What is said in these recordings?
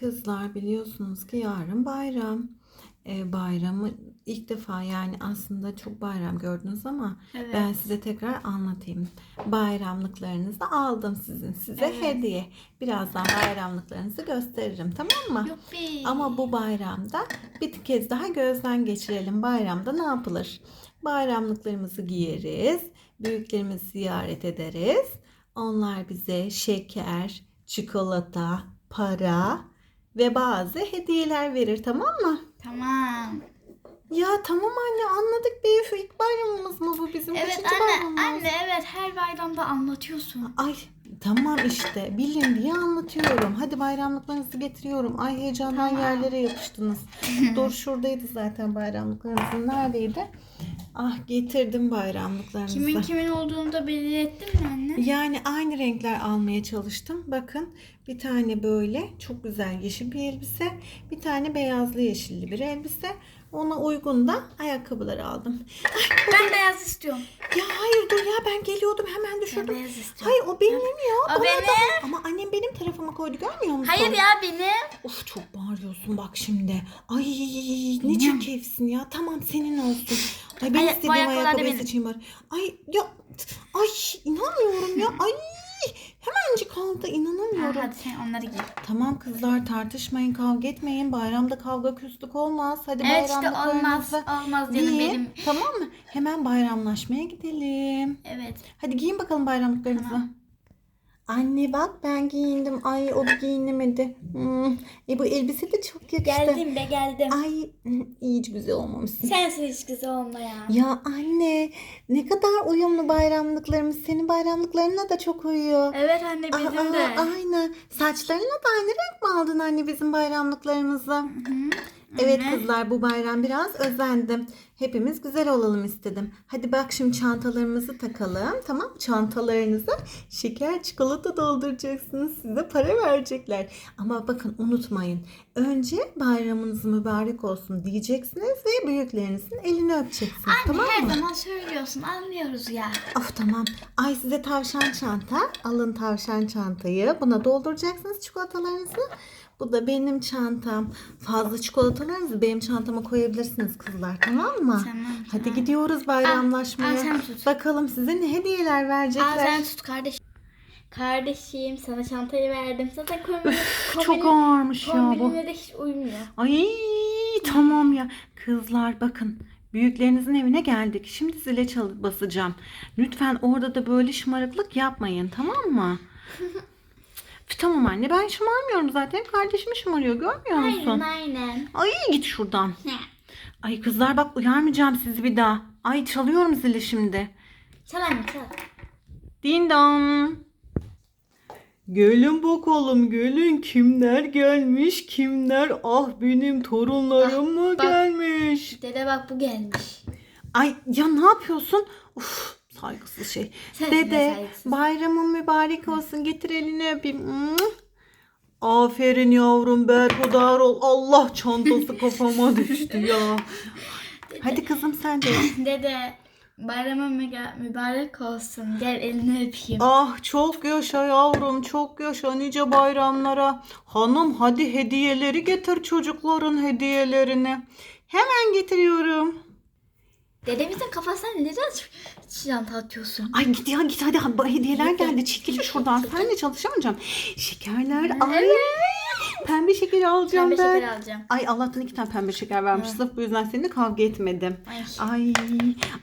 Kızlar biliyorsunuz ki yarın bayram. Ee, bayramı ilk defa yani aslında çok bayram gördünüz ama Evet. ben size tekrar anlatayım. Bayramlıklarınızı aldım sizin. Size Evet. hediye. Birazdan bayramlıklarınızı gösteririm tamam mı? Yuppi. Ama bu bayramda bir kez daha gözden geçirelim. Bayramda ne yapılır? Bayramlıklarımızı giyeriz. Büyüklerimizi ziyaret ederiz. Onlar bize şeker, çikolata, para ve bazı hediyeler verir tamam mı? Tamam. Ya tamam anne anladık be. İlk bayramımız mı bu bizim? Evet Kaçıncı anne, bayramımız? anne evet her bayramda anlatıyorsun. Ay tamam işte bilin diye anlatıyorum. Hadi bayramlıklarınızı getiriyorum. Ay heyecandan Tamam. yerlere yapıştınız. Dur şuradaydı zaten bayramlıklarınızın. Neredeydi? Ah getirdim bayramlıklarınızı. Kimin kimin olduğunu da belirlettin mi anne? Yani aynı renkler almaya çalıştım. Bakın bir tane böyle çok güzel yeşil bir elbise. Bir tane beyazlı yeşilli bir elbise. Ona uygun da ayakkabıları aldım. Ben beyaz istiyorum. Ya hayır dur ya ben geliyordum hemen Ben düşürdüm. beyaz istiyorum. Hayır o benim ya. O benim. da- Ama annem benim tarafıma koydu görmüyor musun? Hayır ya benim. Of çok bağırıyorsun bak şimdi. Ay ne çirkefsin ya. Tamam senin olsun. Ay ben Ay, istediğim ayakkabıyı benim. seçeyim bari. Ay ya ay inanmıyorum ya. Ay hemencik aldı Ha, inanamıyorum. hadi sen onları giy. Tamam kızlar tartışmayın kavga etmeyin. Bayramda kavga küslük olmaz. Hadi Evet işte olmaz. Olmaz canım benim. Tamam mı? Hemen bayramlaşmaya gidelim. Evet. Hadi giyin bakalım bayramlıklarınızı. Tamam. Anne bak ben giyindim. Ay o giyinemedi. Hmm. E bu elbise de çok yakıştı. Geldim be geldim. Ay iyice güzel olmamışsın. Sensin hiç güzel olmayan. Ya anne ne kadar uyumlu bayramlıklarımız. Senin bayramlıklarına da çok uyuyor. Evet anne bizim Aa, de. aynı. Saçlarına da aynı renk mi aldın anne bizim bayramlıklarımızı? Hı. Evet kızlar bu bayram biraz özendim. Hepimiz güzel olalım istedim. Hadi bak şimdi çantalarımızı takalım. Tamam? Çantalarınıza şeker çikolata dolduracaksınız. Size para verecekler. Ama bakın unutmayın. Önce bayramınız mübarek olsun diyeceksiniz ve büyüklerinizin elini öpeceksiniz. Anne tamam her mı? zaman söylüyorsun anlıyoruz ya. Of tamam. Ay size tavşan çanta. Alın tavşan çantayı. Buna dolduracaksınız çikolatalarınızı. Bu da benim çantam. Fazla çikolatalarınızı benim çantama koyabilirsiniz kızlar. Tamam mı? Tamam, Hadi tamam. gidiyoruz bayramlaşmaya. Al, al sen tut. Bakalım size ne hediyeler Al verecekler. sen tut kardeşim. Kardeşim sana çantayı verdim. Zaten kombin, Çok ağırmış ya bu. kombinime de hiç uymuyor. Ay tamam ya. Kızlar bakın. Büyüklerinizin evine geldik. Şimdi zile çalıp basacağım. Lütfen orada da böyle şımarıklık yapmayın tamam mı? Tamam anne ben şımarmıyorum zaten. Kardeşim şımarıyor görmüyor musun? Aynen aynen. Ay git şuradan. Ne? Ay kızlar bak uyarmayacağım sizi bir daha. Ay çalıyorum zili şimdi. Çal anne çal. Din dong. Gelin bakalım gelin kimler gelmiş kimler ah benim torunlarım mı bak. gelmiş. Dede bak bu gelmiş. Ay ya ne yapıyorsun? Uf saygısız şey. Dede saygısız. bayramın mübarek olsun getir elini öpeyim. Aferin yavrum berhudar ol. Allah çantası kafama düştü ya. Hadi kızım sen de. Dede bayramın mübarek olsun. Gel elini öpeyim. Ah çok yaşa yavrum çok yaşa nice bayramlara. Hanım hadi hediyeleri getir çocukların hediyelerini. Hemen getiriyorum. Dedemizin kafasına neden çanta atıyorsun? Ay git ya git hadi ha- hediyeler geldi. Çekil şuradan. Sen de çalışamayacağım. Şekerler. Ay. Pembe şeker alacağım Pembe ben. şeker alacağım. Ay Allah'tan iki tane pembe şeker vermiş. Sırf bu yüzden seninle kavga etmedim. Ay. Ay,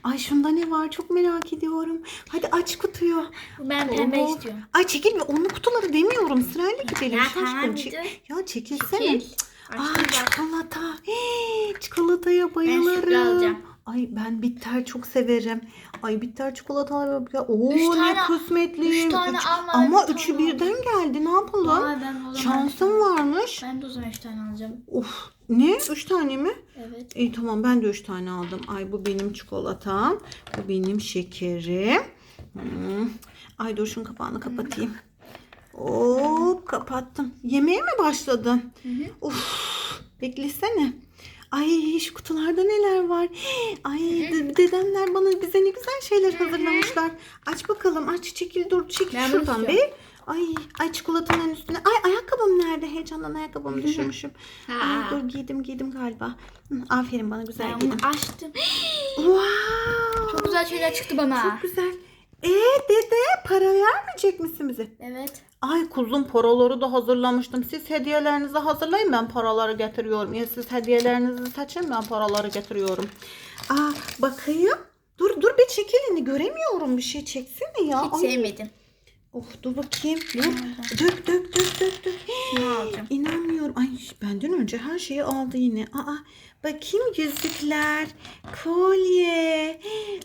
ay şunda ne var çok merak ediyorum. Hadi aç kutuyu. Ben pembe Oo. istiyorum. Ay çekil onun kutuları demiyorum. Sırayla gidelim. Ya Şaşkın, çek-. Ya çekilsene. Çekil. Aa bak. çikolata. Hii, çikolataya bayılırım. alacağım. Ay ben bitter çok severim. Ay bitter çikolatalar ya. Oo Üç ne tane- kısmetliyim. üç tane Üç- alma, Ama bir üçü birden geldi. Ne yapalım? Vay, ben o zaman Şansım varmış. Ben de o zaman 3 tane alacağım. Of. Ne? Üç tane mi? Evet. İyi tamam ben de üç tane aldım. Ay bu benim çikolatam. Bu benim şekerim. Hmm. Ay dur şunun kapağını kapatayım. Hop kapattım. Yemeğe mi başladın? Uf beklesene. Ay şu kutularda neler var. Ay de- dedemler bana bize ne güzel şeyler hazırlamışlar. Aç bakalım aç çekil dur çekil Ben şuradan be. Ay ay çikolatanın üstüne. Ay ayakkabım nerede? Heyecandan ayakkabımı düşürmüşüm. Ay Ha. dur giydim giydim galiba. Aferin bana güzel Ben giydim. açtım. Wow. Çok güzel şeyler çıktı bana. Çok güzel. Ee dede para vermeyecek misin bize? Evet. Ay kuzum paraları da hazırlamıştım. Siz hediyelerinizi hazırlayın ben paraları getiriyorum. Ya siz hediyelerinizi seçin ben paraları getiriyorum. Aa bakayım. Dur dur bir çekilini göremiyorum bir şey çeksene ya. Hiç Ay. sevmedim. Oh dur bakayım. Dur. Dök dök dök dök dök. Şunu alacağım. İnanmıyorum. Ay benden önce her şeyi aldı yine. Aa bakayım yüzükler, kolye.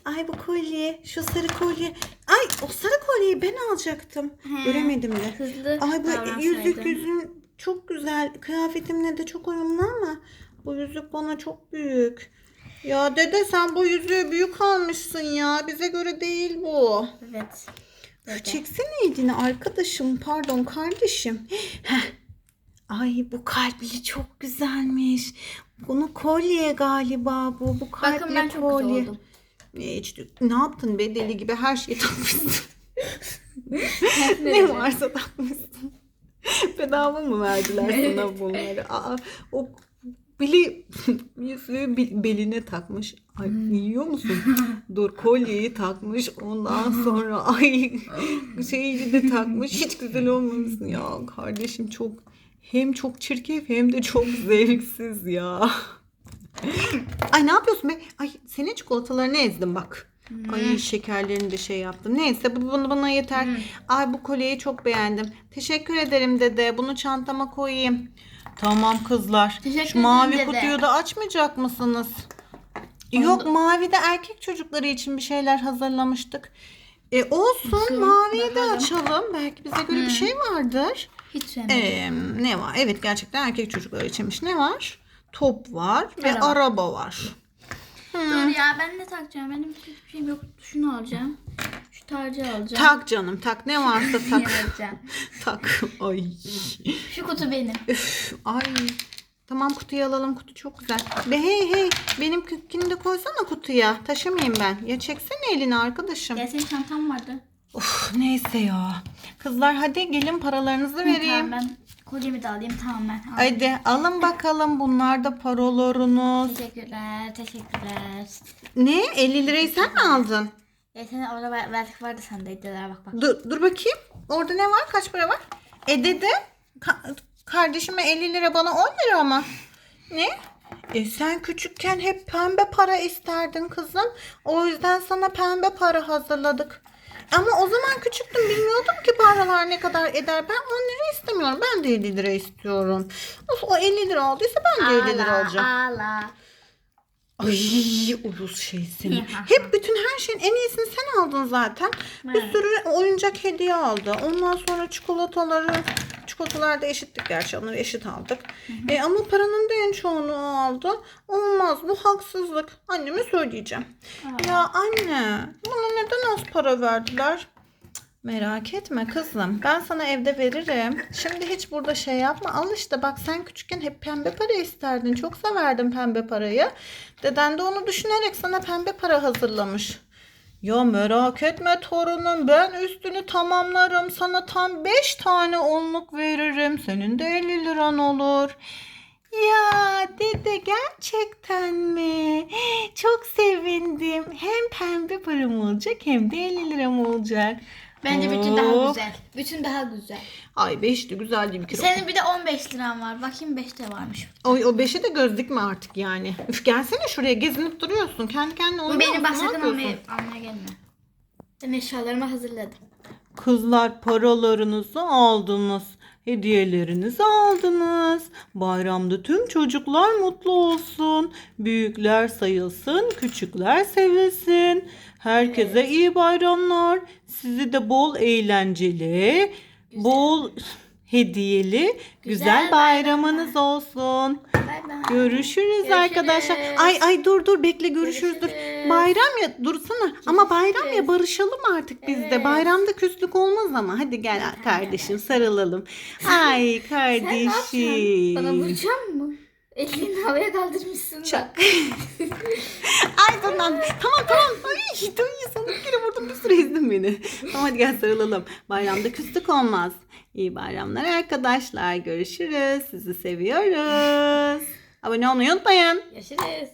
Ay bu kolye, şu sarı kolye. Ay o sarı kolyeyi ben alacaktım. He. Göremedim de. Hızlı Ay bu yüzük yüzün çok güzel. Kıyafetimle de çok uyumlu ama bu yüzük bana çok büyük. Ya dede sen bu yüzüğü büyük almışsın ya. Bize göre değil bu. Evet. Evet. Çekseneydin arkadaşım pardon kardeşim. Heh. Ay bu kalpli çok güzelmiş. Bunu kolye galiba bu. Bu kalpli Bakın ben çok kolye. güzel oldum. Ne, hiç- ne yaptın be deli gibi her şeyi takmışsın. ne varsa takmışsın. Bedava mı verdiler sana bunları? Aa, o bili yüzüğü beline takmış. Ay yiyor musun? Dur kolyeyi takmış. Ondan sonra ay şeyi de takmış. Hiç güzel olmamışsın ya. Kardeşim çok hem çok çirkef hem de çok zevksiz ya. Ay ne yapıyorsun be? Ay senin çikolatalarını ezdim bak. Ay şekerlerini de şey yaptım. Neyse bu bana, bana yeter. Ay bu kolyeyi çok beğendim. Teşekkür ederim dede. Bunu çantama koyayım. Tamam kızlar. Teşekkür Şu mavi ederim dede. kutuyu da açmayacak mısınız? Yok mavi de erkek çocukları için bir şeyler hazırlamıştık. E olsun Şu, maviyi de bakalım. açalım. Belki bize göre bir şey vardır. Hiç sevmedim. Ee, ne var? Evet gerçekten erkek çocukları içinmiş. Ne var? Top var ve Araba. araba var. Dur ya ben ne takacağım? Benim hiçbir şeyim yok. Şunu alacağım. Şu tacı alacağım. Tak canım tak ne varsa tak. tak. Ay. Şu kutu benim. Üf, ay. Tamam kutuyu alalım. Kutu çok güzel. Be hey hey. Benim kükünü de koysana kutuya. Taşımayayım ben. Ya çeksene elini arkadaşım. Ya senin çantam vardı. Of neyse ya. Kızlar hadi gelin paralarınızı vereyim. Tamam ben kolyemi de alayım. Tamam ben aldım. Hadi alın bakalım bunlar da paralarınız. Teşekkürler. Teşekkürler. Ne? 50 lirayı sen mi aldın? Ya senin orada ver- verdik vardı sendeydi. Bak bak. Dur, dur bakayım. Orada ne var? Kaç para var? E dede ka- kardeşime 50 lira bana 10 lira ama. Ne? E sen küçükken hep pembe para isterdin kızım. O yüzden sana pembe para hazırladık. Ama o zaman küçüktüm bilmiyordum ki paralar ne kadar eder. Ben 10 lira istemiyorum. Ben de 50 lira istiyorum. Of, o 50 lira aldıysa ben de 50 lira alacağım. Ağla. Ay uyuz şey seni. Hep bütün her şeyin en iyisini sen aldın zaten. Bir Evet. sürü oyuncak hediye aldı. Ondan sonra çikolataları, çikolatalar da eşittik gerçi onları eşit aldık. E, ama paranın da en çoğunu o aldı. Olmaz bu haksızlık. Anneme söyleyeceğim. Ya anne bana neden az para verdiler? Merak etme kızım. Ben sana evde veririm. Şimdi hiç burada şey yapma. Al işte bak sen küçükken hep pembe para isterdin. Çok severdin pembe parayı. Deden de onu düşünerek sana pembe para hazırlamış. Ya merak etme torunum ben üstünü tamamlarım. Sana tam 5 tane onluk veririm. Senin de 50 liran olur. Ya dede gerçekten mi? Çok sevindim. Hem pembe param olacak hem de 50 liram olacak. Bence bütün daha güzel. Bütün daha güzel. Ay 5 de güzel değil bir kere. Senin bir de 15 liran var. Bakayım 5'te varmış. O, o 5'e de göz dikme artık yani. Üf gelsene şuraya gezinip duruyorsun. Kendi kendine oynuyor benim musun? Ne bahsettiğim yapıyorsun? almaya, almaya gelme. Ben eşyalarımı hazırladım. Kızlar paralarınızı aldınız. Hediyelerinizi aldınız. Bayramda tüm çocuklar mutlu olsun. Büyükler sayılsın, küçükler sevilsin. Herkese iyi bayramlar. Sizi de bol eğlenceli, bol hediyeli, güzel, bayramınız olsun. Bay bay. Görüşürüz, Görüşürüz. arkadaşlar. Ay ay dur dur bekle görüşürüz dur. Görüşürüz. Bayram ya dursana. Ama bayram ya barışalım artık biz de. Evet. Bayramda küslük olmaz ama. Hadi gel kardeşim sarılalım. Ay Sen ne kardeşim. Bana vuracak mı? Elini havaya kaldırmışsın. Çak. Ay tamam tamam tamam. Ay ya sana bir kere vurdum bir süre ezdin beni. Tamam hadi gel sarılalım. Bayramda küslük olmaz. İyi bayramlar arkadaşlar. Görüşürüz. Sizi seviyoruz. Abone olmayı unutmayın. Görüşürüz.